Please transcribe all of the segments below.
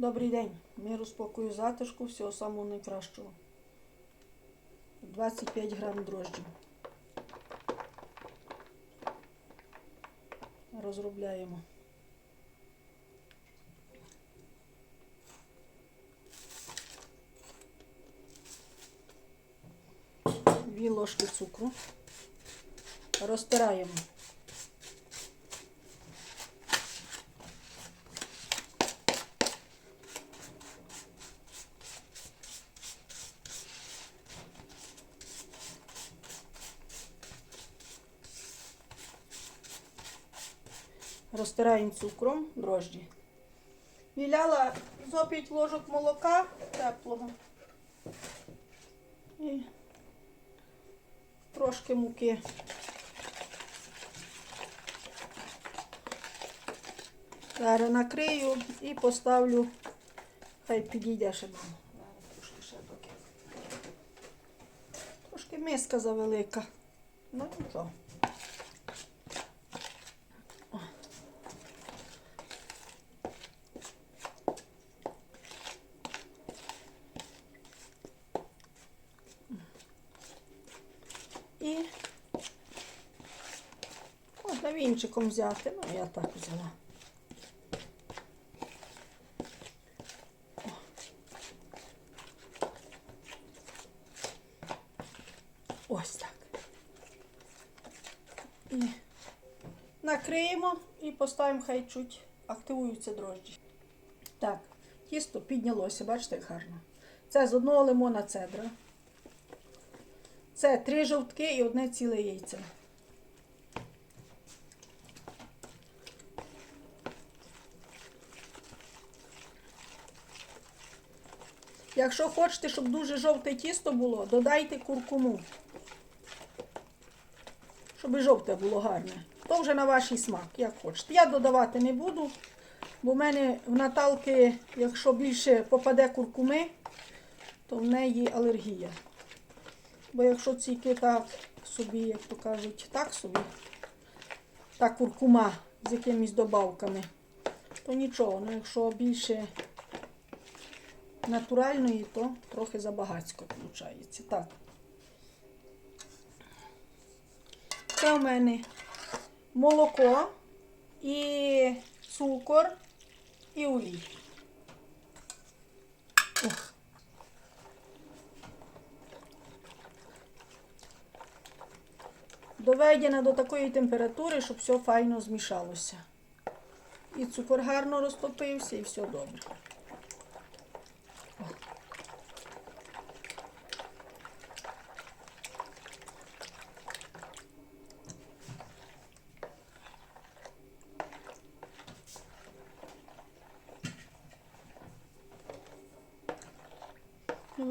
Добрий день. Миру, спокою, затишку, всього самого найкращого. 25 грам дрожджів. Розробляємо. Дві ложки цукру. Розтираємо. Розтираємо цукром дрожджі. Віляла зо 5 ложок молока теплого. І трошки муки. Зараз накрию і поставлю, хай підійде ще мама. Трошки ще доки. Трошки миска завелика. Ну нічого. І можна вінчиком взяти, ну я так взяла. Ось так. І накриємо і поставимо, хай чуть активуються дрожджі. Так, тісто піднялося, бачите, як гарно. Це з одного лимона цедра. Це три жовтки і одне ціле яйце. Якщо хочете, щоб дуже жовте тісто було, додайте куркуму. Щоб і жовте було гарне. То вже на ваш смак, як хочете. Я додавати не буду, бо в мене в Наталки, якщо більше попаде куркуми, то в неї алергія. Бо якщо тільки так собі, як то кажуть, так собі, та куркума з якимись добавками, то нічого. Ну якщо більше натуральної, то трохи забагацько виходить. Так. Це у мене молоко і цукор і олій. Ох. Доведена до такої температури, щоб все файно змішалося. І цукор гарно розтопився, і все добре.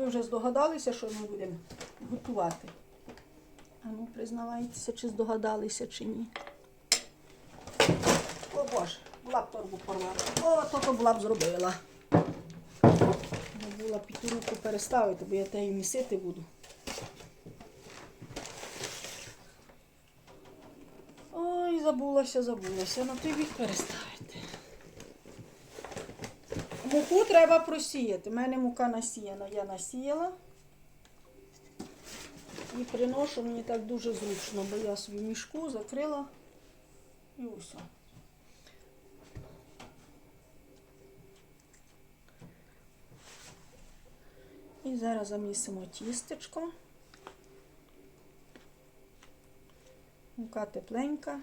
Вже здогадалися, що ми будемо готувати. А ну, признавайтеся, чи здогадалися, чи ні. О Боже, була б торбу порвала. О, то була б зробила. Була під руку переставити, бо я тею місити буду. Ой, забулася, забулася. На той бік переставити. Муку треба просіяти. У мене мука насіяна, я насіяла. І приношу мені так дуже зручно, бо я собі мішку закрила і усе. І зараз замісимо тістечко. Мука тепленька.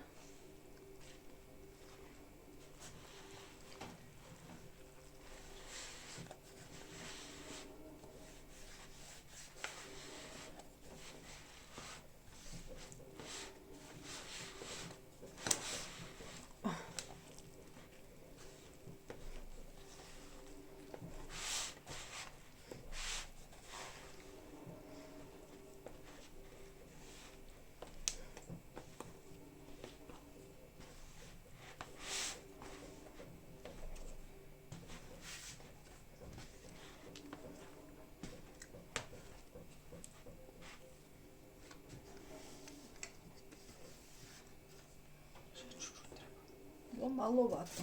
маловато.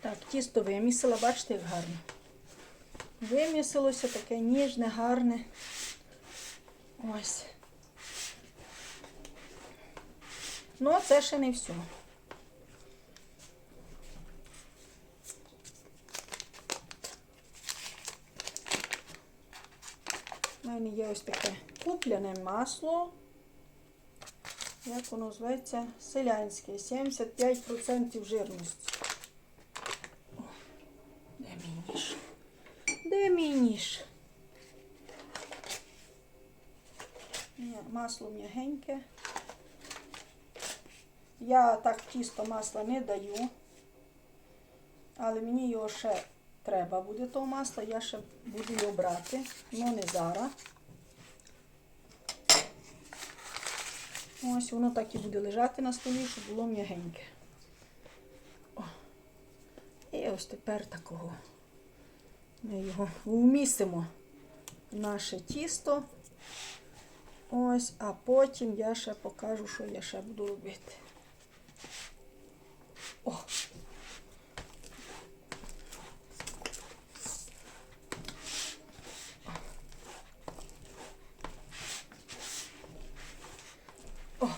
Так, тісто вимісила, бачите, як гарно. Вимісилося таке ніжне, гарне. Ось. Ну, це ще не все. У мене є ось таке купляне масло. Як воно зветься? Селянське. 75% жирності. Де мій ніж? Де мій ніж? Масло м'ягеньке. Я так тісто масла не даю, але мені його ще треба буде того масла, я ще буду його брати, але не зараз. Ось воно так і буде лежати на столі, щоб було м'ягеньке. І ось тепер такого. Ми його вмістимо в наше тісто. Ось, а потім я ще покажу, що я ще буду робити. О! О!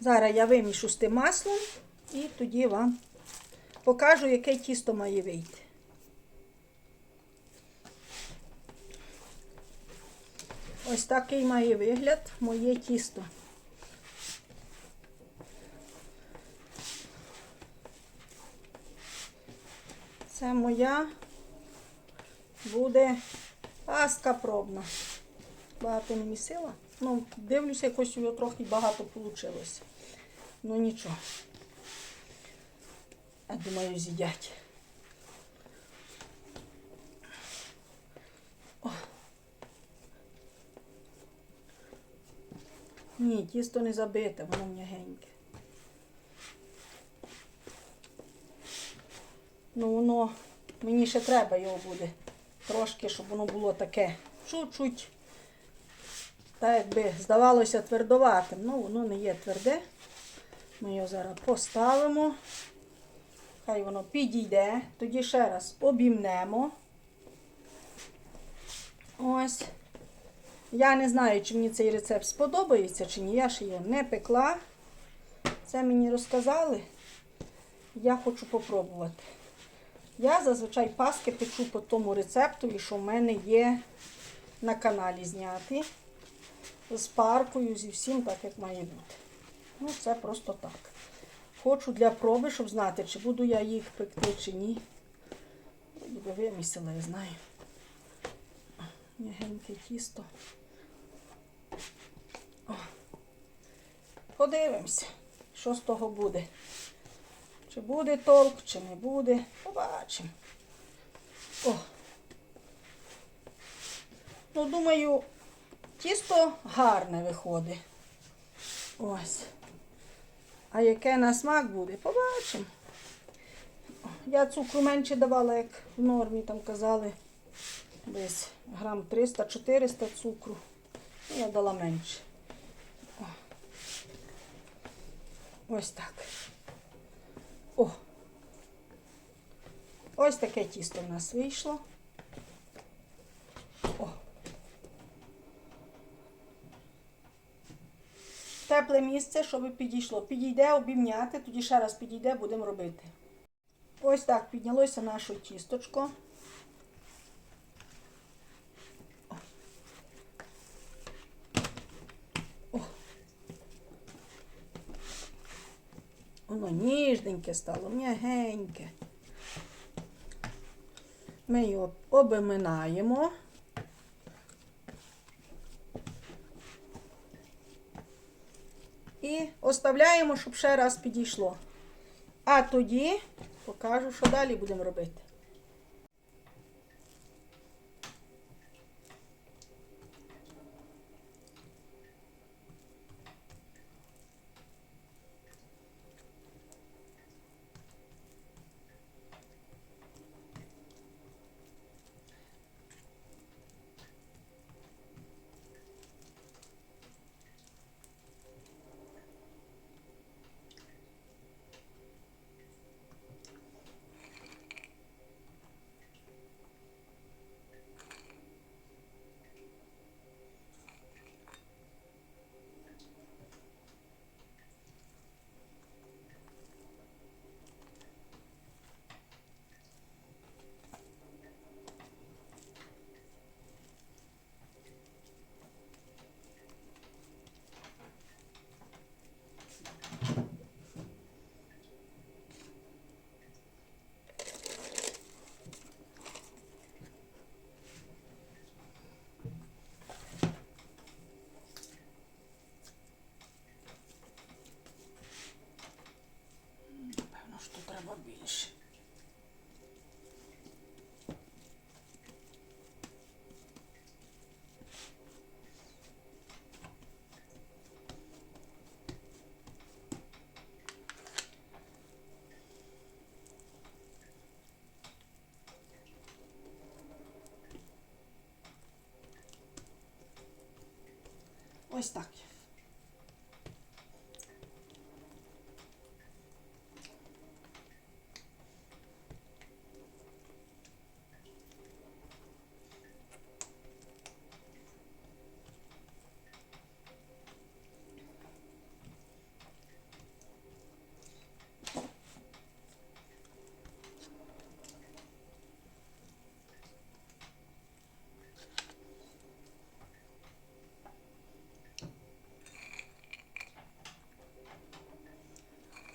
Зараз я вимішу з тим маслом і тоді вам покажу, яке тісто має вийти. Ось такий має вигляд моє тісто. Це моя буде пастка пробна. Багато не місила. Ну, дивлюся, якось його трохи багато вийшло. Ну нічого. Я думаю, з'їдять. Ні, тісто не забите, воно м'ягеньке. Ну, воно, мені ще треба його буде. Трошки, щоб воно було таке чуть-чуть. Так якби здавалося твердоватим. Ну, воно не є тверде. Ми його зараз поставимо. Хай воно підійде. Тоді ще раз обімнемо. Ось. Я не знаю, чи мені цей рецепт сподобається, чи ні. Я ще його не пекла. Це мені розказали. Я хочу попробувати. Я зазвичай паски печу по тому рецепту, що в мене є на каналі зняти. З паркою, зі всім, так як має бути. Ну, це просто так. Хочу для проби, щоб знати, чи буду я їх пекти, чи ні. Ніби вимісила, я знаю. М'ягеньке тісто. О. Подивимося, що з того буде. Чи буде толк, чи не буде. Побачимо. О. Ну, думаю, тісто гарне виходить. Ось. А яке на смак буде, побачимо. Я цукру менше давала, як в нормі там казали. Десь грам 300-400 цукру. Я дала менше. Ось так. О! Ось таке тісто в нас вийшло. О! Тепле місце, щоб підійшло. Підійде обімняти, тоді ще раз підійде, будемо робити. Ось так піднялося наше тісточко. О. Воно ніжненьке стало, м'ягеньке. Ми його обминаємо. І оставляємо, щоб ще раз підійшло. А тоді покажу, що далі будемо робити. Ось так.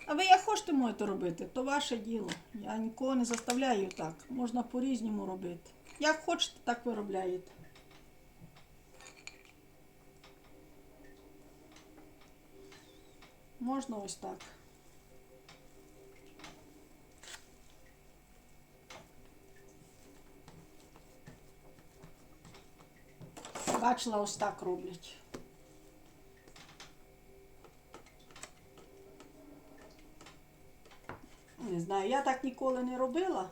А ви як хочете можете робити, то ваше діло. Я нікого не заставляю так. Можна по-різному робити. Як хочете, так виробляєте. Можна ось так. Бачила, ось так роблять. Не знаю, я так ніколи не робила.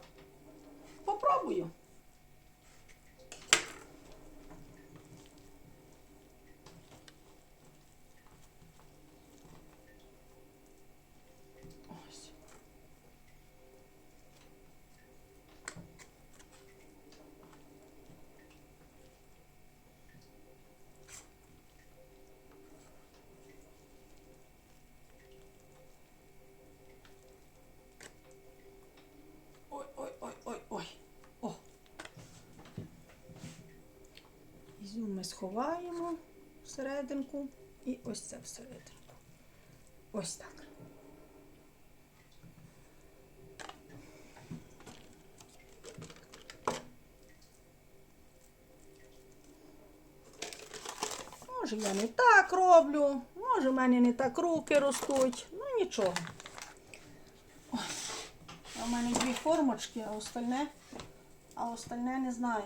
Попробую. Ось. Ой, ой, ой, ой, ой. О. Ізюм ми сховаємо всерединку і ось це всерединку. Ось так. Може, я не так роблю, може, в мене не так руки ростуть. Ну нічого. В мене дві формочки, а остальне, а остальне не знаю.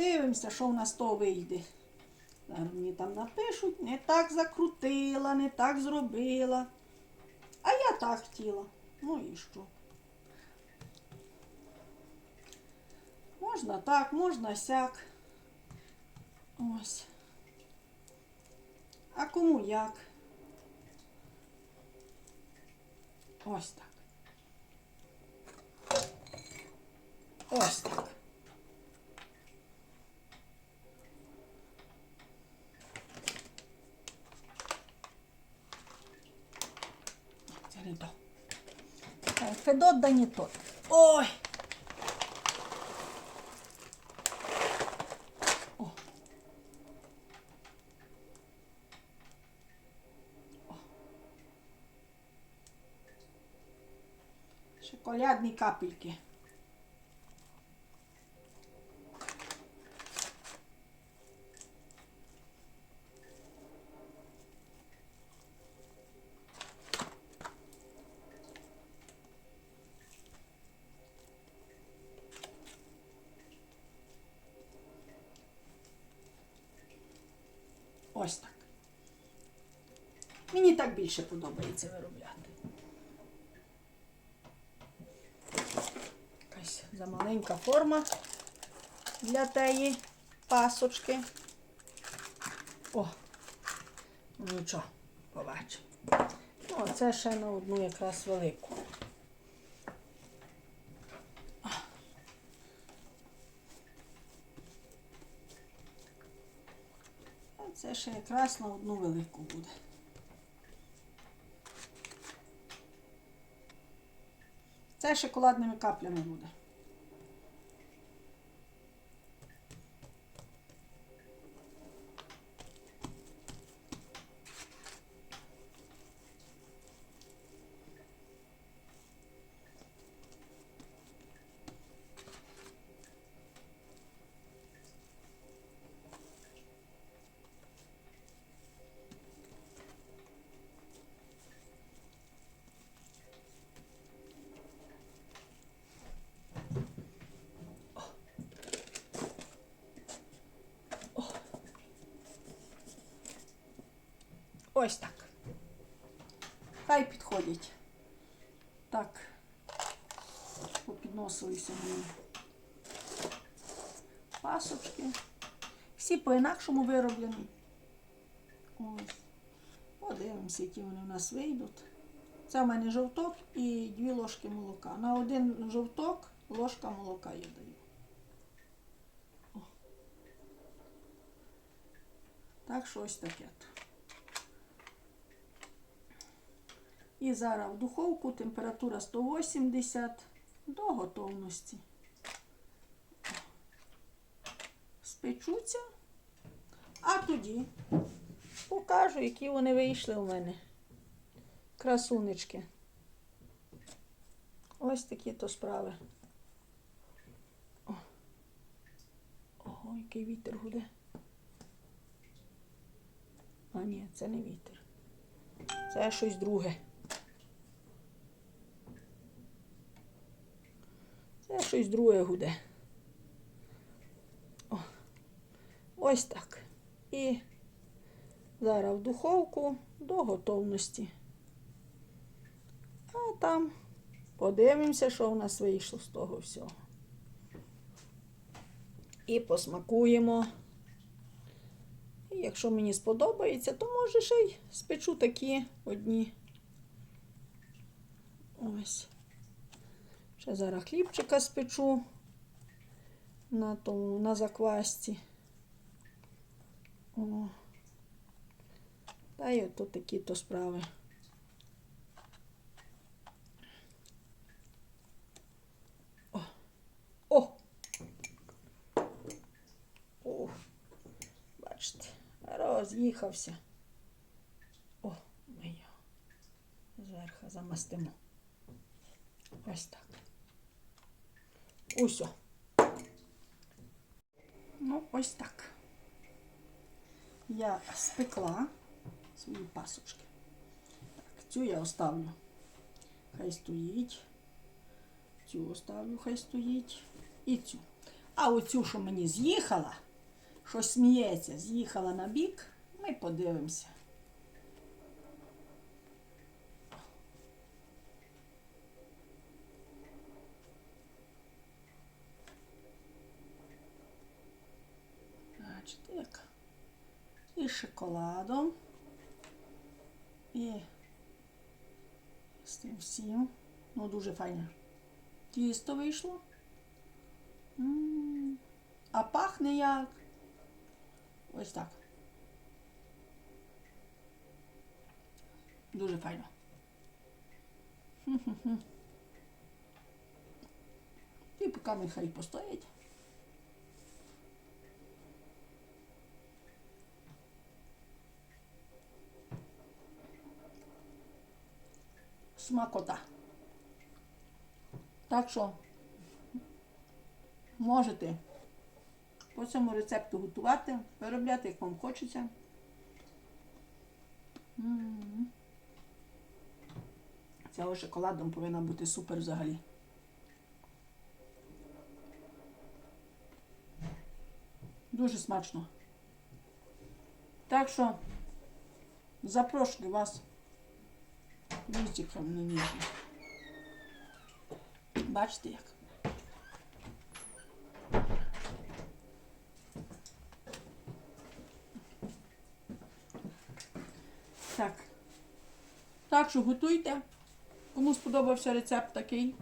Подивимося, що в нас то вийде. Зараз мені там напишуть, не так закрутила, не так зробила. А я так хотіла. Ну і що? Можна так, можна сяк. Ось. А кому як? Ось так. Ось так. Це не то. Так, Федот да не тот. Ой. О. Капельки. Ось так. Мені так більше подобається виробляти. Якась замаленька форма для теї пасочки. О, ну нічого, побачимо. Ну, це ще на одну якраз велику. А це ще якраз на одну велику буде. Це шоколадними каплями буде. Ось так. Хай підходять. Так. Попідносилися мої пасочки. Всі по-інакшому вироблені. Ось. Подивимося, які вони в нас вийдуть. Це в мене жовток і дві ложки молока. На один жовток ложка молока я даю. О. Так що ось таке. то. І зараз в духовку температура 180 до готовності. Спечуться, а тоді покажу, які вони вийшли у мене. Красунечки. Ось такі то справи. О. Ого, який вітер гуде. А ні, це не вітер. Це щось друге. Щось друге гуде. О. Ось так. І зараз в духовку до готовності. А там подивимося, що в нас вийшло з того всього. І посмакуємо. І якщо мені сподобається, то може ще й спечу такі одні. Ось. Ще зараз хлібчика спечу на тому, на заквасці. О. Та й ото такі то справи. О! О! О! Бачите, роз'їхався. О, ми його зверху замастимо. Ось так. Усьо. Ну, ось так. Я спекла свої пасочки. Так, цю я оставлю. Хай стоїть. Цю оставлю, хай стоїть. І цю. А оцю, що мені з'їхала, що сміється, з'їхала на бік, ми подивимося. Бачите, як? І шоколадом. І з тим всім. Ну, дуже файне. Тісто вийшло. М. А пахне як. Ось так. Дуже файно. Хм-хм-хм. І поки нехай постоять. Смакота. Так що можете по цьому рецепту готувати, виробляти, як вам хочеться. Цього шоколадом повинна бути супер взагалі. Дуже смачно. Так що запрошую вас лістиком на ніжні. Бачите як? Так. Так що готуйте. Кому сподобався рецепт такий.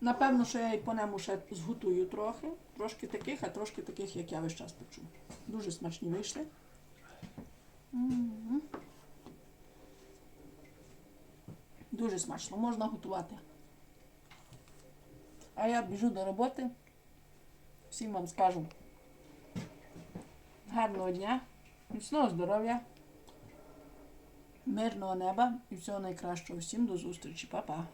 Напевно, що я і по ньому ще зготую трохи. Трошки таких, а трошки таких, як я весь час печу. Дуже смачні вийшли. М. Дуже смачно, можна готувати. А я біжу до роботи. Всім вам скажу гарного дня, міцного здоров'я, мирного неба і всього найкращого. Всім до зустрічі, Па-па.